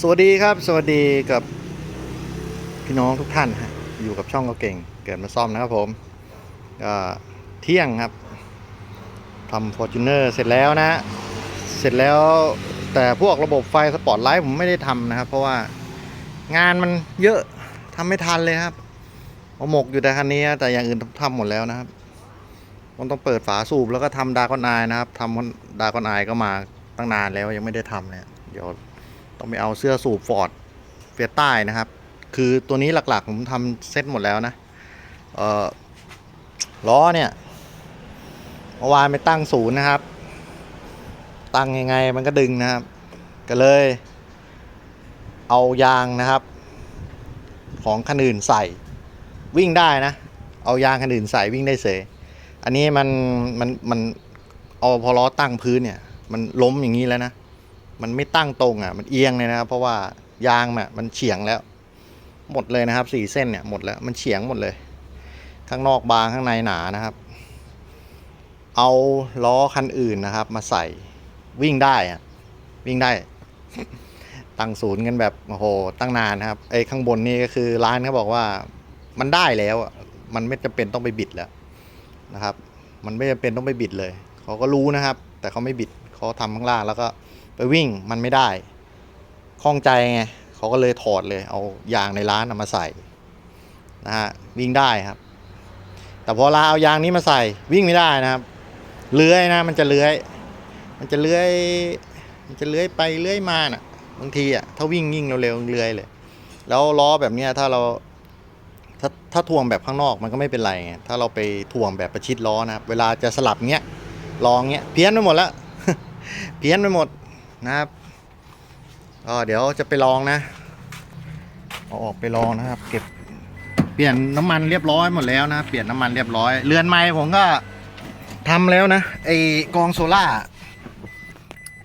สวัสดีครับ สวัสดีกับพี่น้องทุกท่านฮะอยู่กับช่องก็เก่ง เกิดมาซ่อมนะครับผมก็เที่ยงครับทำฟอร์จูเนอร์เสร็จแล้วนะ เสร็จแล้วแต่พวกระบบไฟสปอตไลท์ผมไม่ได้ทำนะครับ เพราะว่างานมันเยอะทำไม่ทันเลยครับเอาหมกอยู่แต่คันนี้ แต่อย่างอื่นทำหมดแล้วนะครับมันต้องเปิดฝาสูบแล้วก็ทำดากอนไอนะครับทำดากอนไอก็มาตั้งนานแล้วยังไม่ได้ทำเลยเดี๋ยว ต้องไปเอาเสื้อสูบฟอร์ดเฟียใต้นะครับ คือตัวนี้หลักๆผมทำเซ็ตหมดแล้วนะเออล้อเนี่ยเมื่อวานไปตั้งศูนย์นะครับ ตั้งยังไงมันก็ดึงนะครับ ก็เลย เอายางนะครับ ของคันอื่นใส่วิ่งได้นะ เอายางคันอื่นใส่วิ่งได้เสยอันนี้มันมันมันเอาพอล้อตั้งพื้นเนี่ย มันล้มอย่างนี้แล้วนะ มันไม่ตั้งตรงอะ มันเอียงเลยนะครับ เพราะว่ายางอะมันเฉียงแล้ว หมดเลยนะครับสี่เส้นเนี่ยหมดแล้วมันเฉียงหมดเลย ข้างนอกบางข้างในหนานะครับ เอาล้อคันอื่นนะครับ มาใส่วิ่งได้อะวิ่งได้ ตั้งศูนย์กันแบบโอ้โหตั้งนานนะครับไอ้ข้างบนนี่ก็คือร้านเขาบอกว่ามันได้แล้วมันไม่จำเป็นต้องไปบิดแล้วนะครับ มันไม่จำเป็นต้องไปบิดเลยเขาก็รู้นะครับ แต่เขาไม่บิดเขาทำข้างล่างแล้วก็ วิ่งมันไม่ได้ข้องใจไงเขาก็เลยถอดเลย เอายางในร้านมาใส่นะฮะวิ่งได้ครับ แต่พอเราเอายางนี้มาใส่วิ่งไม่ได้นะครับเลื้อยนะมันจะเลื้อย มันจะเลื้อยมันจะเลื้อยไปเลื้อยมาน่ะบางทีอะถ้าวิ่งยิ่งเร็วๆเลื้อยเลย แล้วล้อแบบเนี้ยถ้าเราถ้าถ้าทวงแบบข้างนอกมันก็ไม่เป็นไรไงถ้าเราไปทวงแบบประชิดล้อนะครับเวลาจะสลับเงี้ยลองเงี้ยเพี้ยนไปหมดแล้วเพี้ยนไปหมด นะครับก็เดี๋ยวจะไปลองนะเอาออกไปลองนะครับ เก็บเปลี่ยนน้ำมันเรียบร้อยหมดแล้วนะ เปลี่ยนน้ำมันเรียบร้อย เรือนไม้ผมก็ทำแล้วนะไอกองโซล่า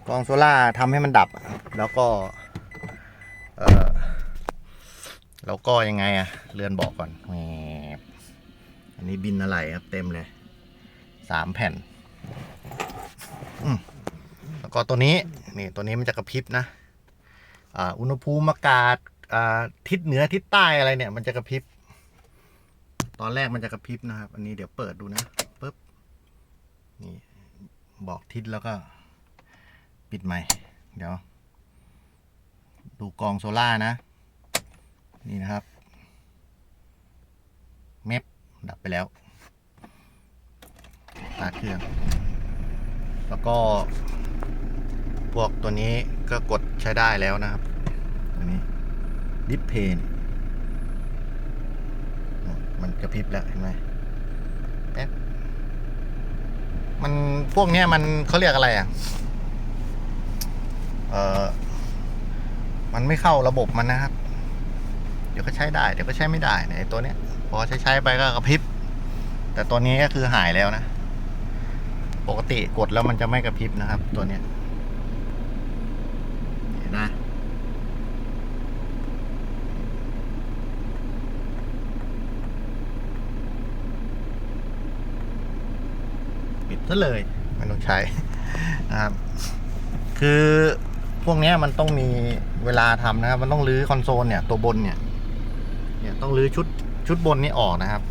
กองโซล่าทำให้มันดับ แล้วก็เออแล้วก็ยังไงอะเรือนบอกก่อนอันนี้บินอะไรครับเต็มเลยสามแผ่นแล้วก็ตัวนี้ นี่ตัวนี้มันจะกระพริบนะอุณหภูมิอากาศอาทิศเหนือทิศใต้อะไรเนี่ย มันจะกระพริบ ตอนแรกมันจะกระพริบนะครับ อันนี้เดี๋ยวเปิดดูนะปึ๊บนี่บอกทิศแล้วก็ ปิดใหม่ เดี๋ยว ดูกองโซล่านะ นี่นะครับเมฟดับไปแล้วตาเครื่อง แล้วก็ วกตัวนี้ก็กดใช้ได้แล้วนะครับตัวนี้ดิสเพนมันกระพริบแล้วเห็นไหมแป๊บมันพวกเนี้ยมันเขาเรียกอะไรอะ เออมันไม่เข้าระบบมันนะครับ เดี๋ยวก็ใช้ได้ เดี๋ยวก็ใช้ไม่ได้เนยไอ้ตัวเนี้ย พอใช้ใช้ไปก็กระพริบ แต่ตัวนี้ก็คือหายแล้วนะ ปกติกดแล้วมันจะไม่กระพริบนะครับ ตัวเนี้ยเห็นนะปิด ซะเลยไม่ต้องใช้นะครับคือพวกนี้มันต้องมีเวลาทำนะครับ มันต้องรื้อคอนโซลเนี่ยตัวบนเนี่ยเนี่ยต้องรื้อชุดชุดบนนี้ออกนะครับ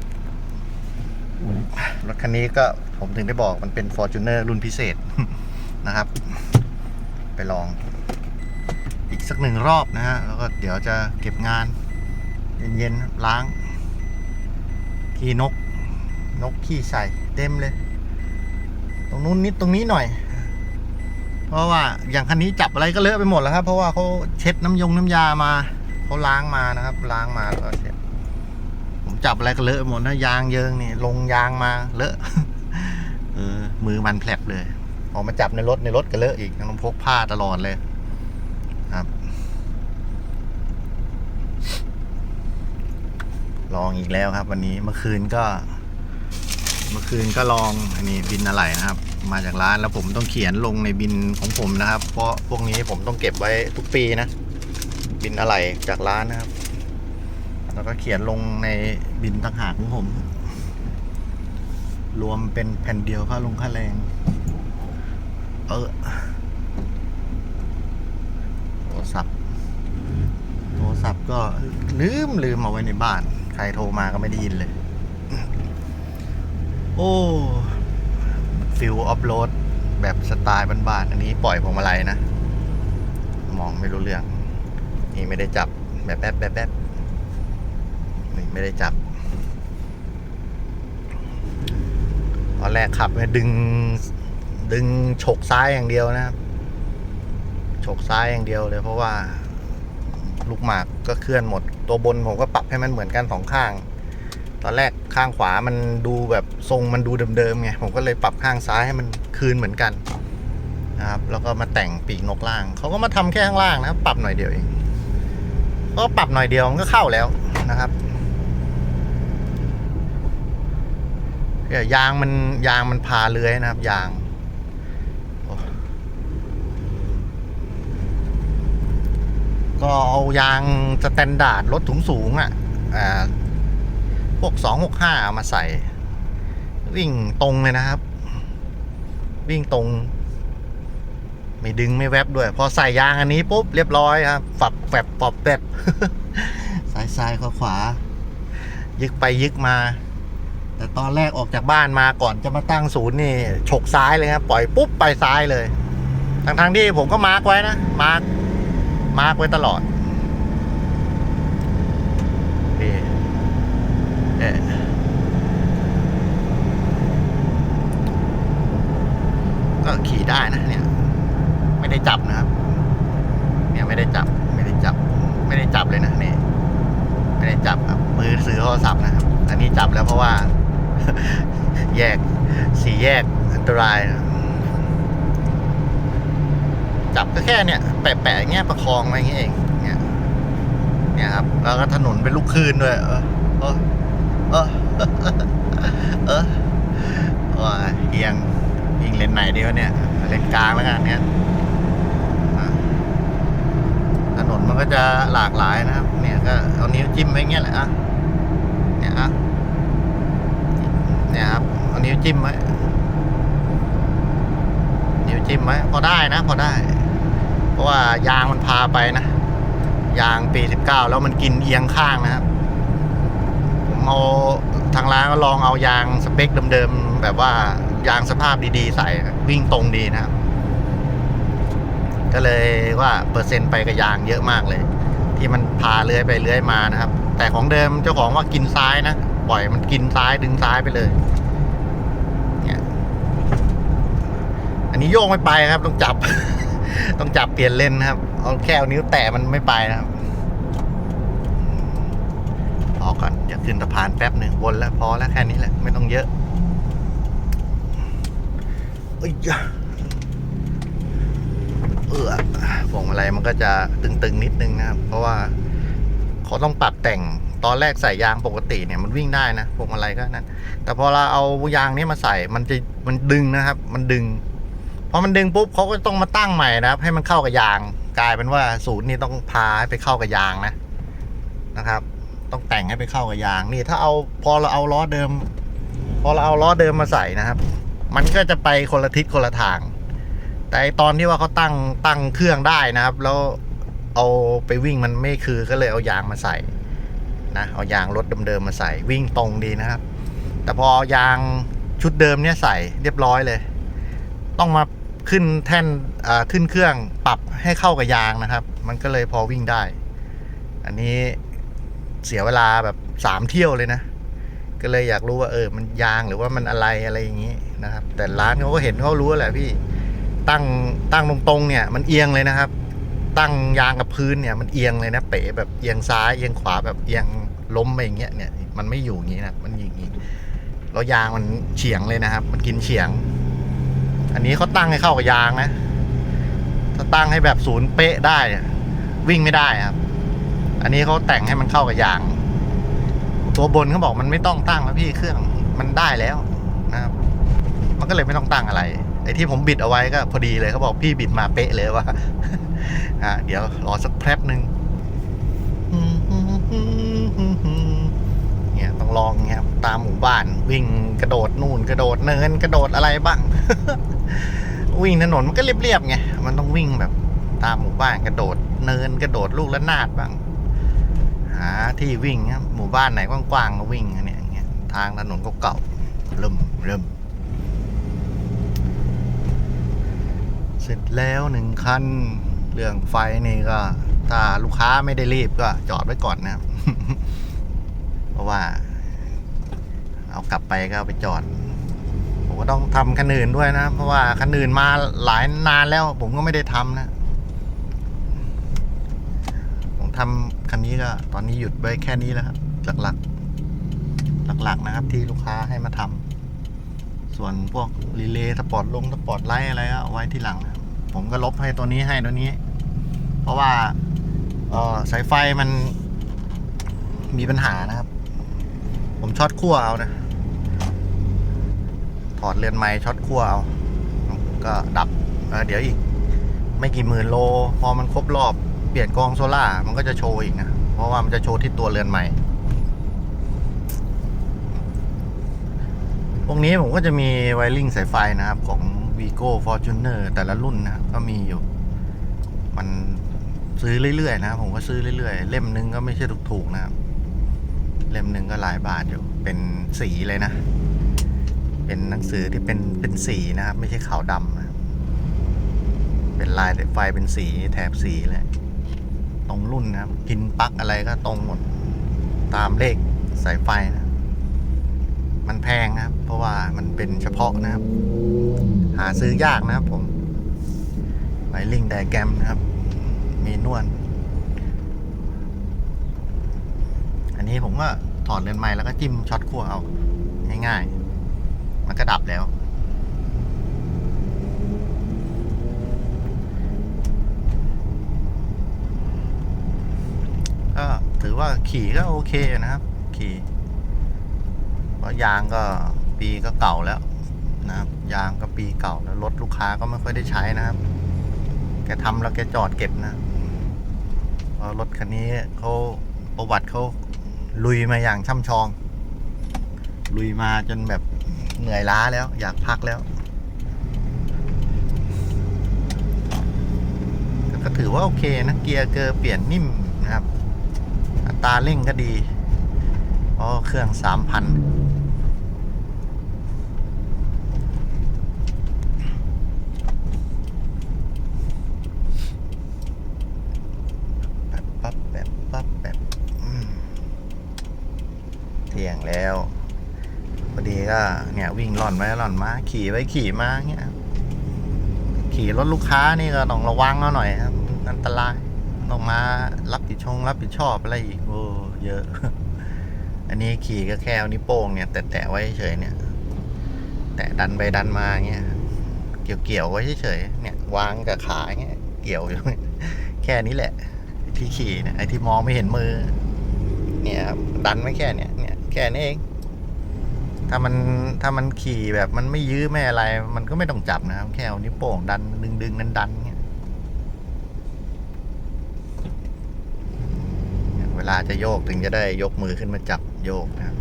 รถคันนี้ก็ผมถึงได้บอกมันเป็น Fortuner รุ่นพิเศษนะครับ ไปลองอีกสักหนึ่งรอบนะฮะ แล้วก็เดี๋ยวจะเก็บงาน เย็นๆล้าง ขี้นก นกขี้ใส่เต็มเลย รงนู้นนิดตรงนี้หน่อย เพราะว่าอย่างคันนี้จับอะไรก็เลอะไปหมดแล้วครับ เพราะว่าเขาเช็ดน้ำยงน้ำยามาเขาล้างมานะครับ ล้างมาแล้วเช็ดผมจับอะไรก็เลอะหมดนะยางเยิงนี่ ลงยางมาเลอะเออมือมันแผลบเลยพอมาจับในรถในรถก็เลอะอีกต้องพกผ้าตลอดเลยครับลองอีกแล้วครับ วันนี้เมื่อคืนก็ มื่อคืนก็ลองอันนี้บินอะไรนะครับ มาจากร้านแล้วผมต้องเขียนลงในบินของผมนะครับ เพราะพวกนี้ผมต้องเก็บไว้ทุกปีนะ บินอะไรจากร้านนะครับ แล้วก็เขียนลงในบินต่างหากของผม รวมเป็นแผ่นเดียวค่าลงค่าแรง เออโทรศัพท์ศัพท์ก็ลืมลืมเอาไว้ในบ้าน ใครโทรมาก็ไม่ได้ยินเลย โอ้ฟิลออฟโรดแบบสไตล์บ้านๆอันนี้ปล่อยพวงมาลัยนะ มองไม่รู้เรื่อง นี่ไม่ได้จับแบบแป๊บแบบแป๊บนี่ไม่ได้จับตอนแรกขับเนี่ยดึงดึงฉกซ้ายอย่างเดียวนะครับฉกซ้ายอย่างเดียวเลยเพราะว่า ลูกหมากก็เคลื่อนหมด ตัวบนผมก็ปรับให้มันเหมือนกันสองข้าง ตอนแรก ข้างขวามันดูแบบทรงมันดูเดิมๆไงผมก็เลยปรับข้างซ้ายให้มันคืนเหมือนกันนะครับแล้วก็มาแต่งปีกนกล่างเขาก็มาทำแค่ข้างล่างนะครับปรับหน่อยเดียวเองก็ปรับหน่อยเดียวมันก็เข้าแล้วนะครับเนี่ยยางมันยางมันพาเลื้อยนะครับ ยางก็เอายางสแตนดาร์ดรถถุงสูงอะอ่า พวกสองหกห้ามาใส่ วิ่งตรงเลยนะครับ วิ่งตรง ไม่ดึงไม่แวบด้วย พอใส่ยางอันนี้ปุ๊บเรียบร้อยครับฝักแฝบปอบแปบซ้ายซ้ายขวาขวายึกไปยึกมา แต่ตอนแรกออกจากบ้านมาก่อนจะมาตั้งศูนย์นี่ฉกซ้ายเลยครับปล่อยปุ๊บไปซ้ายเลยทั้งทงๆที่ผมก็มาร์กไว้นะมาร์กมาร์กไว้ตลอดนี่เอ๊ะ ก็ขี่ได้นะเนี่ย ไม่ได้จับนะครับ เนี่ยไม่ได้จับ ไม่ได้จับ ไม่ได้จับเลยนะเนี่ยไม่ได้จับครับมือถือโทรศัพท์นะครับ อันนี้จับแล้วเพราะว่า แยกสี่แยกอันตรายนะจับก็แค่เนี่ยแปะๆอย่างเงี้ยประคองไว้เงี้ยเองเนี่ยเนี่ยครับ แล้วก็ถนนเป็นลูกคลื่นด้วย เออ เออเออเออโอ้ยเอียงยิงเลนไหนดีวะเนี่ย เลนกลางแล้วกันเนี่ยถนนมันก็จะหลากหลายนะครับ เนี่ยก็เอานิ้วจิ้มไว้เงี้ยแหละอะเนี่ยอะเนี่ยครับเอานิ้วจิ้มไว้นิ้วจิ้มไว้พอได้นะพอได้ เพราะว่ายางมันพาไปนะ ยางปีสิบเก้าแล้วมันกินเอียงข้างนะครับ เอาทางร้านก็ลองเอายางสเปคเดิมๆแบบว่ายางสภาพดีๆ ใส่วิ่งตรงดีนะครับ ก็เลยว่าเปอร์เซ็นต์ไปกับยางเยอะมากเลย ที่มันพาเลื้อยไปเลื้อยมานะครับ แต่ของเดิมเจ้าของว่ากินซ้ายนะปล่อยมันกินซ้ายดึงซ้ายไปเลยเนี่ยอันนี้โยกไม่ไปครับ ต้องจับ ต้องจับเปลี่ยนเลนนครับเอาแค่เอานิ้วแตะมันไม่ไปนะครับพอก่อน จะขึ้นสะพานแป๊บหนึ่งวนแล้วพอแล้วแค่นี้แหละ ไม่ต้องเยอะเอ้ยยเออพวงมาลัยมันก็จะตึงๆนิดนึงนะครับ เพราะว่าเขาต้องปรับแต่งตอนแรกใส่ยางปกติเนี่ยมันวิ่งได้นะพวงมาลัยก็นั้น แต่พอเราเอายางนี้มาใส่มันจะมันดึงนะครับ มันดึงพอมันดึงปุ๊บเขาก็ต้องมาตั้งใหม่นะครับ ให้มันเข้ากับยาง กลายเป็นว่าศูนย์นี่ต้องพาให้ไปเข้ากับยางนะนะครับ ต้องแต่งให้ไปเข้ากับยางนี่ถ้าเอาพอเราเอาล้อเดิม พอเราเอาล้อเดิมมาใส่นะครับ มันก็จะไปคนละทิศคนละทาง แต่ตอนที่ว่าเขาตั้งตั้งเครื่องได้นะครับ แล้วเอาไปวิ่งมันไม่คือก็เลยเอายางมาใส่นะเอายางรถเดิมๆมาใส่วิ่งตรงดีนะครับ แต่พอเอายางชุดเดิมเนี่ยใส่เรียบร้อยเลย ต้องมาขึ้นแท่นขึ้นเครื่องปรับให้เข้ากับยางนะครับ มันก็เลยพอวิ่งได้ อันนี้ เสียเวลาแบบสามเที่ยวเลยนะ ก็เลยอยากรู้ว่าเออมันยางหรือว่ามันอะไรอะไรอย่างนี้นะครับ แต่ร้านเขาก็เห็นเขารู้แหละพี่ตั้งตั้งตรงๆเนี่ยมันเอียงเลยนะครับ ตั้งยางกับพื้นเนี่ยมันเอียงเลยนะ เป๋แบบเอียงซ้ายเอียงขวาแบบเอียงล้มไปอย่างเงี้ยเนี่ยมันไม่อยู่อย่างนี้นะมันอย่างนี้แล้วยางมันเฉียงเลยนะครับ มันกินเฉียง อันนี้เขาตั้งให้เข้ากับยางนะ ถ้าตั้งให้แบบศูนย์เป๊ะได้วิ่งไม่ได้ครับ อันนี้เขาแต่งให้มันเข้ากับยาง ตัวบนเขาบอกมันไม่ต้องตั้งแล้วพี่เครื่องมันได้แล้วนะครับ มันก็เลยไม่ต้องตั้งอะไรไอ้ที่ผมบิดเอาไว้ก็พอดีเลยเขาบอกพี่บิดมาเป๊ะเลยว่าอะเดี๋ยวรอสักแป๊บหนึ่งเนี่ยต้องลองเงี้ยครับตามหมู่บ้าน วิ่งกระโดดนู่นกระโดดเนินกระโดดอะไรบ้าง วิ่งถนนมันก็เรียบๆไงมันต้องวิ่งแบบตามหมู่บ้านกระโดด เนินกระโดดลูกละนาดบ้าง หาที่วิ่งครับหมู่บ้านไหนกว้างๆก็วิ่งอันเนี่ยอย่างเงี้ยทางถนนเก่าๆเริ่มเริ่มเสร็จแล้วหนึ่งคันเรื่องไฟนี่ก็ ถ้าลูกค้าไม่ได้รีบก็จอดไว้ก่อนนะครับ เพราะว่า เอากลับไปก็ไปจอด ผมก็ต้องทำคันอื่นด้วยนะ เพราะว่าคันอื่นมาหลายนานแล้ว ผมก็ไม่ได้ทำนะ ผม ทำคันนี้ก็ตอนนี้หยุดไว้แค่นี้แล้วครับหลักๆ หลักๆนะครับ ที่ลูกค้าให้มาทำส่วนพวกรีเลย์สปอร์ตลงสปอร์ตไลท์อะไรก็เอาไว้ที่หลัง ผมก็ลบให้ตัวนี้ให้ตัวนี้ เพราะว่าสายไฟมันมีปัญหานะครับ ผมช็อตขั้วเอานะถอดเรือนไม้ช็อตขั้วเอา ก็ดับเเดี๋ยวอีก ไม่กี่หมื่นโล พอมันครบรอบ ปลี่ยนกองโซล่ามันก็จะโชว์อีกนะ เพราะว่ามันจะโชว์ที่ตัวเรือนใหม่พวกนี้ผมก็จะมีไวริงสายไฟนะครับ ของ Vigo Fortuner แต่ละรุ่นนะ ก็มีอยู่ มันซื้อเรื่อยๆ นะครับผมก็ซื้อเรื่อยๆ เล่มหนึงก็ไม่ใช่ถูกๆ นะครับ เล่มหนึ่งก็หลายบาทอยู่ เป็นสีเลยนะ เป็นหนังสือที่เป็นเป็นสีนะครับ ไม่ใช่ขาวดำนะเป็นลายไฟเป็นสีแถบสีเลย ตรงรุ่นนะครับพินปลั๊กอะไรก็ตรงหมด ตามเลขสายไฟนะ มันแพงนะครับ เพราะว่ามันเป็นเฉพาะนะครับ หาซื้อยากนะครับผมไวลิงไดแกรมนะครับ มีนวลอันนี้ผมก็ถอดเลนไม้แล้วก็จิ้มช็อตขั้วเอา ง่ายๆ มันก็ดับแล้ว ก็ถือว่าขี่ก็โอเคนะครับ ขี่เพราะยางก็ปีก็เก่าแล้วนะครับ ยางก็ปีเก่าแล้วรถลูกค้าก็ไม่ค่อยได้ใช้นะครับ แกทำแล้วแกจอดเก็บนะเพราะรถคันนี้เขาประวัติเขาลุยมาอย่างช่ำชอง ลุยมาจนแบบเหนื่อยล้าแล้ว อยากพักแล้วก็ถือว่าโอเคนะ เกียร์เกอร์เปลี่ยนนิ่มนะครับ ตราเร่งก็ดีเพราะเครื่องสามพันแบบปั๊บแบบปั๊บแบบเที่ยงแล้วพอดีก็เนี่ยวิ่งหล่อนไปหล่อนมา ขี่ไปขี่มาเงี้ยขี่รถลูกค้านี่ก็ต้องระวังเอาหน่อยครับ อันตราย ต้องมารับผิดชงรับผิดชอบอะไรอีกโอ้เยอะ อันนี้ขี่ก็แค่เอานิ้วโป้งเนี่ยแตะๆไว้เฉยเนี่ย แตะดันไปดันมาเงี้ยเกี่ยวเกี่ยวๆไว้เฉยเนี่ยวางกับขาเงี้ยเกี่ยวอยู่แค่นี้แหละ ที่ขี่เนะไอ้ที่มองไม่เห็นมือ เนี่ยดันไว้แค่เนี่ยเนี่ยแค่นี้เองถ้ามันถ้ามันขี่แบบมันไม่ยื้อไม่อะไร มันก็ไม่ต้องจับนะครับ แค่เอานิ้วโป้งดันดึงดึงดันดันเงี้ย เว ลาจะโยกถึงจะได้ยกมือขึ้นมาจับโยกนะครับ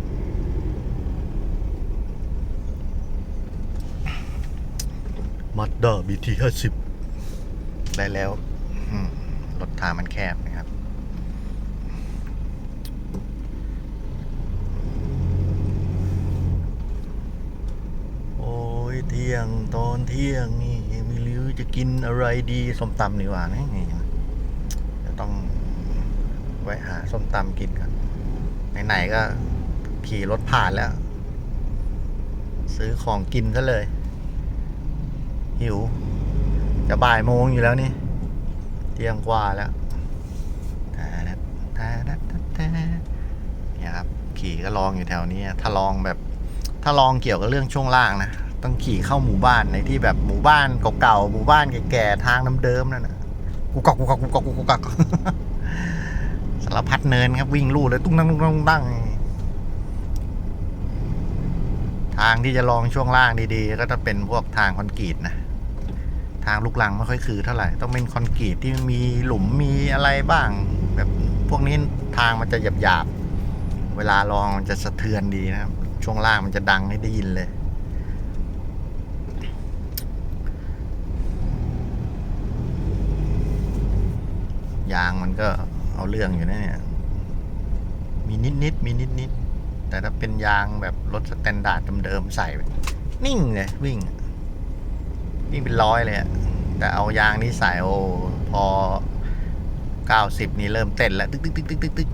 มัดด้าบีทีห้าสิบได้แล้วอืมรถทางมันแคบนะครับโอ้ยเที่ยงตอนเที่ยงนี่ไม่รู้จะกินอะไรดีส้มตำดีกว่านะนี่จะต้อง แวะหาส้มตำกินกันไหนๆก็ขี่รถผ่านแล้ว ซื้อของกินซะเลย หิว จะบ่ายโมงอยู่แล้วนี่เที่ยงกว่าแล้วเนี่ยครับ ขี่ก็ลองอยู่แถวนี้ ถ้าลองแบบ ถ้าลองเกี่ยวกับเรื่องช่วงล่างนะ ต้องขี่เข้าหมู่บ้านในที่แบบหมู่บ้านเก่าๆ หมู่บ้านแก่ๆ ทางน้ำเดิมนั่นนะกูกักกูกักกูกักกูกัก สารพัดเนินครับวิ่งลู่เลยตุ้งนั่งตุ้งนั่งตุ้งนั่งทางที่จะลองช่วงล่างดีๆ ก็จะเป็นพวกทางคอนกรีตนะ ทางลูกลังไม่ค่อยคือเท่าไหร่ ต้องเป็นคอนกรีตที่มีหลุมมีอะไรบ้าง แบบพวกนี้ทางมันจะหยาบๆ เวลาลองมันจะสะเทือนดีนะครับ ช่วงล่างมันจะดังให้ได้ยินเลยยางมันก็ เอาเรื่องอยู่นะเนี่ย มีนิดนิดๆมีนิดนิดๆแต่ถ้าเป็นยางแบบรถสแตนดาร์ดเดิมๆใส่ นิ่งเลยวิ่ง วิ่งเป็นร้อยเลยอะแต่เอายางนี้ใส่โอ้พอ90นี่เริ่มเต้นแล้วตึกตึกตึกตึกตึกตึก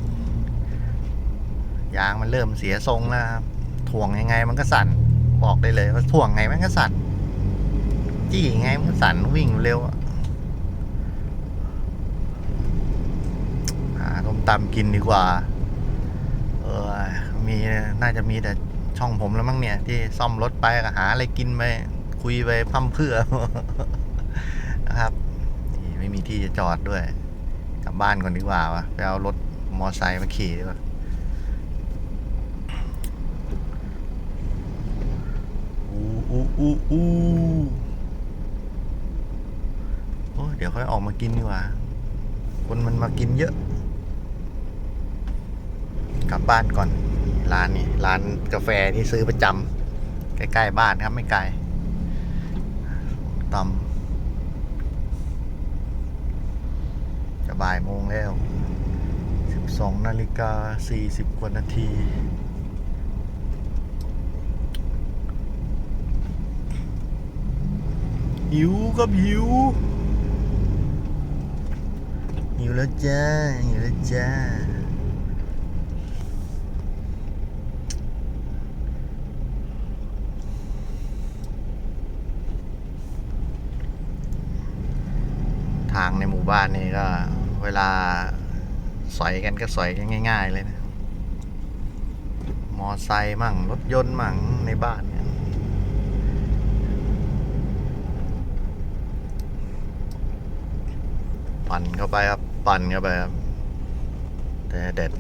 ยางมันเริ่มเสียทรงแล้วครับถ่วงยังไงมันก็สั่น บอกได้เลยว่าถ่วงไงมันก็สั่นจี้ไงมันก็สั่นวิ่งเร็วอะ หาต้มตำกินดีกว่า เออ มีน่าจะมีแต่ช่องผมแล้วมั้งเนี่ย ที่ซ่อมรถไปก็หาอะไรกินไปคุยไปพั่มเพื่อนะครับนี่ไม่มีที่จะจอดด้วย กลับบ้านก่อนดีกว่าวะไปเอารถมอไซค์มาขี่ดีกว่าอู้อู้อู้อู้โอ้เดี๋ยวค่อยออกมากินดีกว่า คนมันมากินเยอะ กลับบ้านก่อน ร้านนี้ร้านกาแฟที่ซื้อประจำใกล้ๆบ้านครับไม่ไกลตำจะบ่ายโมงแล้ว 12นาฬิกา 40 กว่านาทีหิวก็หิวหิวแล้วจ้าหิวแล้วจ้า ทางในห มู่บ้านนี่ก็ เวลาสอยกันก็สอยกันง่าย ๆ เลยนะ มอไซค์มั่ง รถยนต์มั่งในบ้านเนี่ยปั่นเข้าไปครับ ปั่นเข้าไปครับเดเด็ด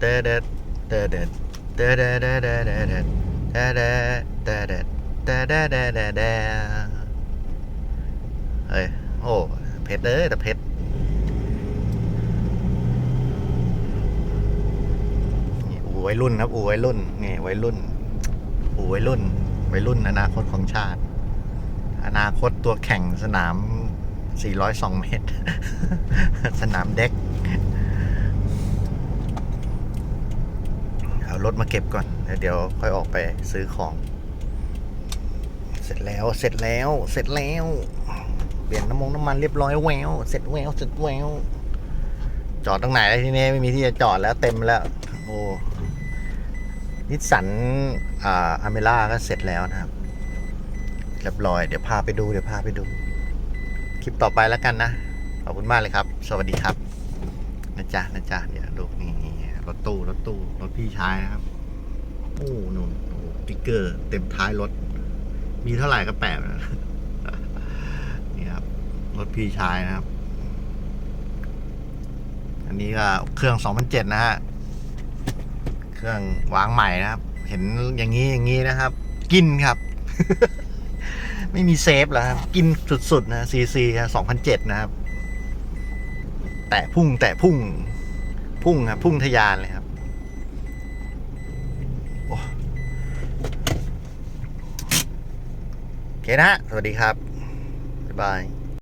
เดเด็ดเดเด็ดเดเด็ดเดเด็ดเดเด็ดเดเด็ดเดเด็ดเดเด็ดเดเด็ดเดเฮ้ยโอ้ เพชรเลยแต่เพชร นี่ อู่วัยรุ่นครับอู่วัยรุ่นนี่วัยรุ่นอู่วัยรุ่นวัยรุ่นอนาคตของชาติ อนาคตตัวแข่งสนาม 402 เมตร สนามเด็กเอารถมาเก็บก่อน เดี๋ยวค่อยออกไปซื้อของ เสร็จแล้วเสร็จแล้วเสร็จแล้ว เปลี่ยนน้ำมงน้ำมันเรียบร้อยแววเสร็จแววเสร็จแววจอดตรงไหนที่นี้ไม่มีที่จะจอดแล้วเต็มแล้ว โอ้ นิสสันอ่าอเมร่าก็เสร็จแล้วนะครับเรียบร้อย เดี๋ยวพาไปดู เดี๋ยวพาไปดู คลิปต่อไปแล้วกันนะ ขอบคุณมากเลยครับ สวัสดีครับ นะจ๊ะ นะจ๊ะเดี๋ยวดูนี่รถตู้ รถตู้ รถพี่ชายนะครับ โอ้นู่นโอ้ติ๊กเกอร์ เต็มท้ายรถ มีเท่าไหร่ก็แปะนะนี่ครับ รถพี่ชายนะครับ อันนี้ก็เครื่อง 2007 นะฮะ เครื่องวางใหม่นะครับ เห็นอย่างนี้อย่างนี้นะครับ กินครับ ไม่มีเซฟแล้วครับ กินสุดๆนะซีซี2007นเจ็ดนะครับ แตะพุ่งแตะพุ่ง พุ่งครับ พุ่งทะยานเลยครับโอเคนะ สวัสดีครับ บ๊ายบาย